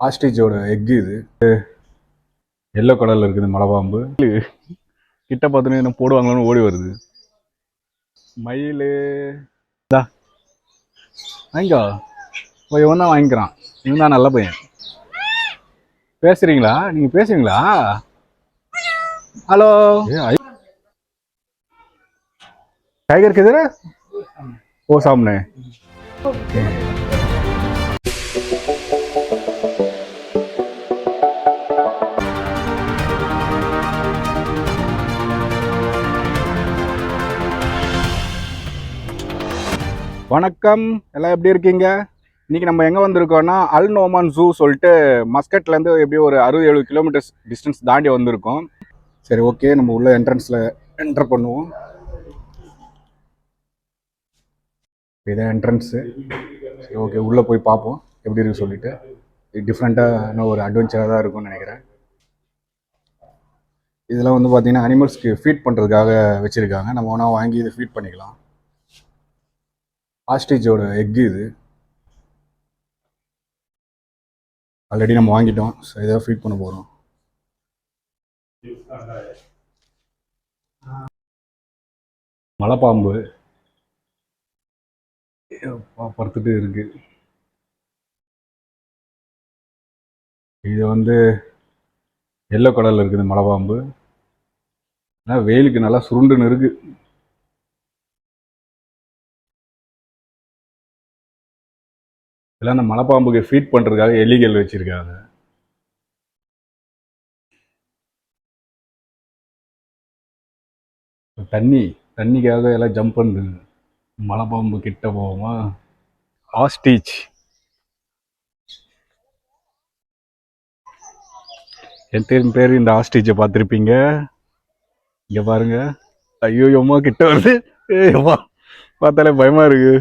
ஆஸ்ட்ரிச்சோட egg இது yellow கலர்ல இருக்குது மலைப்பாம்பு கிட்ட பார்த்தோன்னே என்ன போடுவாங்களான்னு ஓடி வருது மயில் வாங்கிக்கோ போய் இவன் தான் வாங்கிக்கிறான் இவன் தான் நல்ல பையன் பேசுறீங்களா நீங்க பேசுறீங்களா ஹலோ टाइगर किधर है वो सामने வணக்கம். எல்லாம் எப்படி இருக்கீங்க? இன்னைக்கு நம்ம எங்கே வந்திருக்கோம்னா அல் நோமான் ஜூ சொல்லிட்டு மஸ்கட்லேருந்து எப்படியும் ஒரு அறுபது எழுபது கிலோமீட்டர்ஸ் டிஸ்டன்ஸ் தாண்டி வந்திருக்கோம். சரி ஓகே நம்ம உள்ள என்ட்ரன்ஸில் என்டர் பண்ணுவோம். இதான் என்ட்ரன்ஸு சரி ஓகே உள்ளே போய் பார்ப்போம். எப்படி இருக்கு சொல்லிட்டு. இது டிஃப்ரெண்ட்டான ஒரு அட்வென்ச்சராக தான் இருக்கும்னு நினைக்கிறேன். இதெல்லாம் வந்து பார்த்திங்கன்னா அனிமல்ஸ்க்கு ஃபீட் பண்ணுறதுக்காக வச்சுருக்காங்க. நம்ம ஒன்றா வாங்கி இதை ஃபீட் பண்ணிக்கலாம். ஆஸ்ட்ரிச்சோட எக் இது. ஆல்ரெடி நம்ம வாங்கிட்டோம். ஸோ இதை ஃபீட் பண்ண போகிறோம் மலைப்பாம்பு. அப்பா, இருக்கு. இது வந்து எல்லோ கலரில் இருக்குது மலைப்பாம்பு. ஆனால் வெயிலுக்கு நல்லா சுருண்டுன்னு இருக்குது இதெல்லாம் அந்த மலைப்பாம்புக்கு ஃபீட் பண்ணுறதுக்காக எலிகள் வச்சுருக்காங்க. தண்ணி தண்ணிக்காக எல்லாம் ஜம்ப் பண்ணுது மலைப்பாம்பு கிட்ட போவோமா? ஆஸ்டீச் எத்தனை பேர் இந்த ஆஸ்டீச்சை பார்த்துருப்பீங்க? இங்கே பாருங்க. ஐயோ எம்மா கிட்ட வருது. ஏய் பார்த்தாலே பயமா இருக்கு.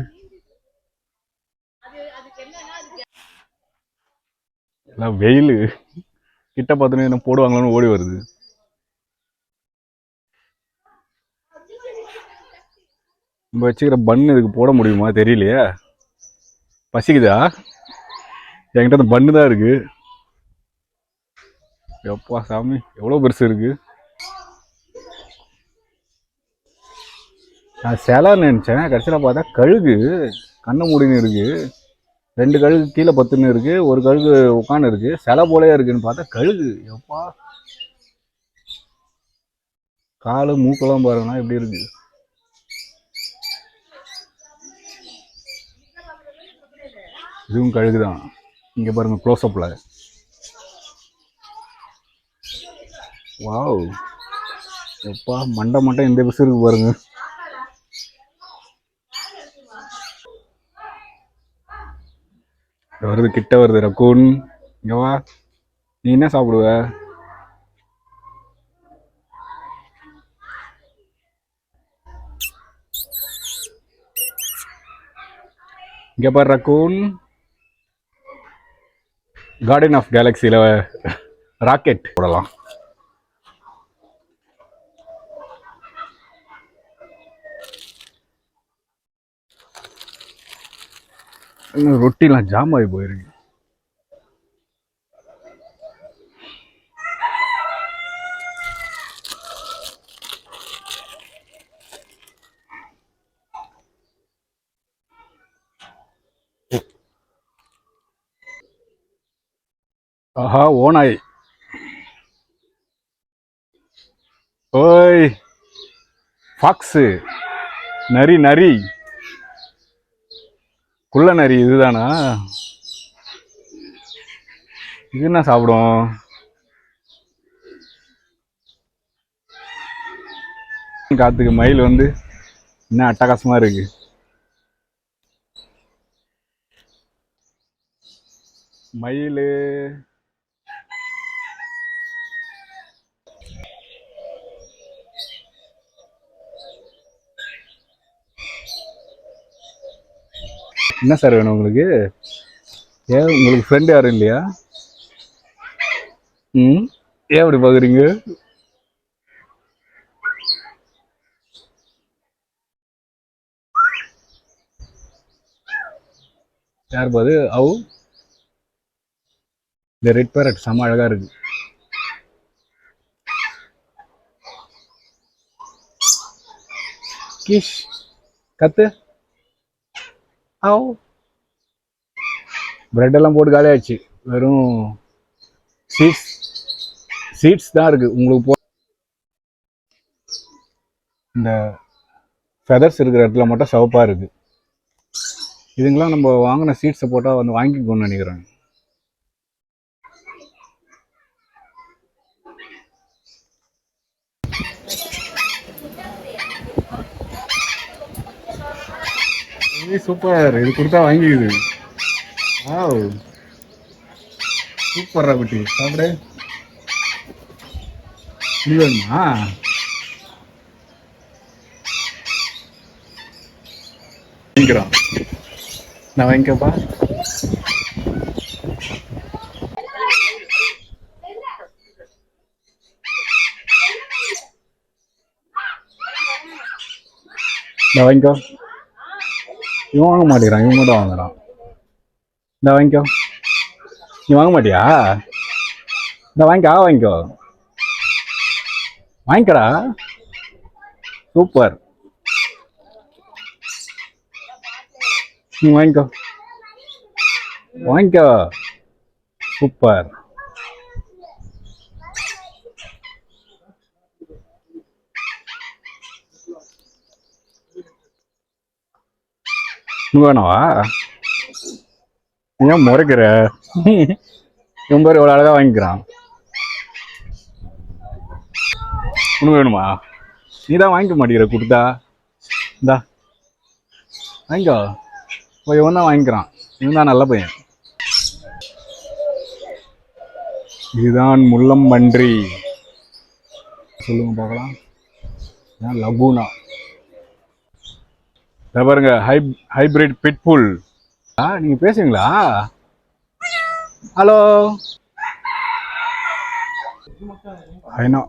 எல்லாம் வெயில். கிட்ட பார்த்தோன்னே என்ன போடுவாங்களான்னு ஓடி வருது. நம்ம வச்சுக்கிற பன் இதுக்கு போட முடியுமா? தெரியலையே. பசிக்குதா? என்கிட்ட அந்த பன்னு தான் இருக்கு. எப்பா சாமி எவ்வளோ பெருசு இருக்கு? நான் சிலைன்னு நினச்சேன். கடைசியில் பார்த்தா கழுகு கண்ணை மூடின்னு இருக்குது ரெண்டு கழுகு கீழே பத்துன்னு இருக்கு ஒரு கழுகு உட்காந்து இருக்கு. சிலை போலே இருக்குன்னு பார்த்தா கழுகு. எப்பா? காலு மூக்கெல்லாம் பாருங்கன்னா எப்படி இருக்கு. இதுவும் கழுகு தான் இங்கே பாருங்க க்ளோஸ்அப்பில் வாவ் எப்பா மண்டை மண்டை இந்த பிசு இருக்கு பாருங்க. வருது கிட்ட வருது ரக்கூன் இங்கே வா. நீ என்ன சாப்பிடுவ? இங்க பாரு ரக்கூன் கார்டன் ஆஃப் கேலக்சியில் ராக்கெட் போடலாம். ரொட்டிலாம் ஜாம் ஆகி போயிருக்கு. ஆஹா ஓனாய் ஓய் ஃபாக்ஸு நரி நரி. குள்ள நரி இதுதானா? இது என்ன சாப்பிடும்? காத்துக்கு மயில் வந்து என்ன அட்டகாசமா இருக்கு? மயில். என்ன சார் வேணும் உங்களுக்கு? ஏன் உங்களுக்கு ஃப்ரெண்டு யாரும் இல்லையா? ம்? ஏன் அப்படி பார்க்குறீங்க யார் பாது? அவு? இந்த ரெட் பேரட் செம்ம அழகா இருக்கு. கிஷ் கத்து. ஆ பிரெட் எல்லாம் போட்டு காலியாச்சு. வெறும் சீட்ஸ் சீட்ஸ் தான் இருக்கு. உங்களுக்கு போ இந்த ஃபெதர்ஸ் இருக்கிற இடத்துல மட்டும் சவப்பாக இருக்கு. இதுங்களாம் நம்ம வாங்கின சீட்ஸை போட்டால் வந்து வாங்கிக்கணும்னு நினைக்கிறேன் சூப்பர் இது கொடுத்தா வாங்கிக்குது வாவ் சூப்பர்ரா குட்டி. சாப்பிடு. இது வேணுமா வாங்கிக்கிறோம் நான் வாங்கிக்கப்பா. நான் வாங்கிக்கோ. இவன் வாங்க மாட்டேங்கிறான் இவன் மட்டும் வாங்குறான். இந்த வாங்கிக்கோ. நீ வாங்க மாட்டியா? இந்த வாங்கிக்கோ ஆ வாங்கிக்கோ. வாங்கிக்கடா. சூப்பர். நீ வாங்கிக்கோ. வாங்கிக்கோ. சூப்பர். வேணாவா? ஏன் முறைக்கிற? இவன் பேர் இவ்வளோ அழகாக வாங்கிக்கிறான். உனக்கு வேணுமா? நீ தான் வாங்கிக்க மாட்டேங்கிற கொடுத்தா? இந்தா. வாங்கிக்கோ. இப்போ இவன் தான் வாங்கிக்கிறான். இவன் தான் நல்ல பையன். இதுதான் முள்ளம்பன்றி. சொல்லுங்க பார்க்கலாம். ஏன் லகுனா. இதை பாருங்க ஹை ஹைபிரிட் பிட்புல் ஆ நீங்க பேசுவீங்களா ஹலோ ஐநோ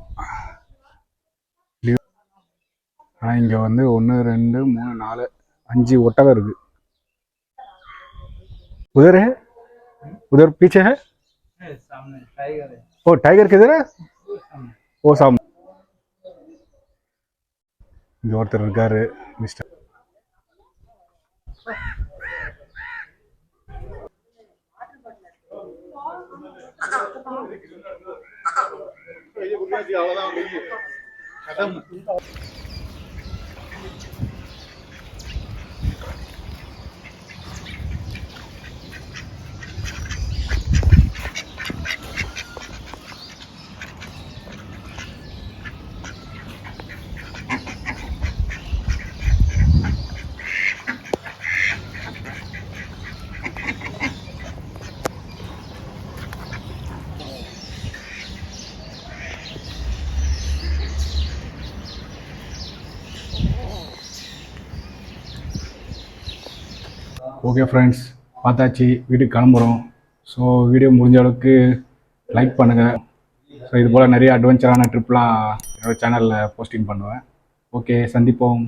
ஆ இங்கே வந்து ஒன்று ரெண்டு மூணு நாலு அஞ்சு ஒட்டகம் இருக்கு उधर है उधर पीछे है सामने टाइगर है ओ टाइगर किधर है ஓ சாம் இங்க ஒருத்தர் இருக்காரு மிஸ்டர் அவ்வளவுதான் ஓகே ஃப்ரெண்ட்ஸ் பார்த்தாச்சு. வீட்டுக்கு கிளம்புறோம். ஸோ வீடியோ முடிஞ்ச அளவுக்கு லைக் பண்ணுங்கள் ஸோ இது போல் நிறைய அட்வென்ச்சரான ட்ரிப்லாம் என்னோட சேனலில் போஸ்டிங் பண்ணுவேன். ஓகே சந்திப்போம்.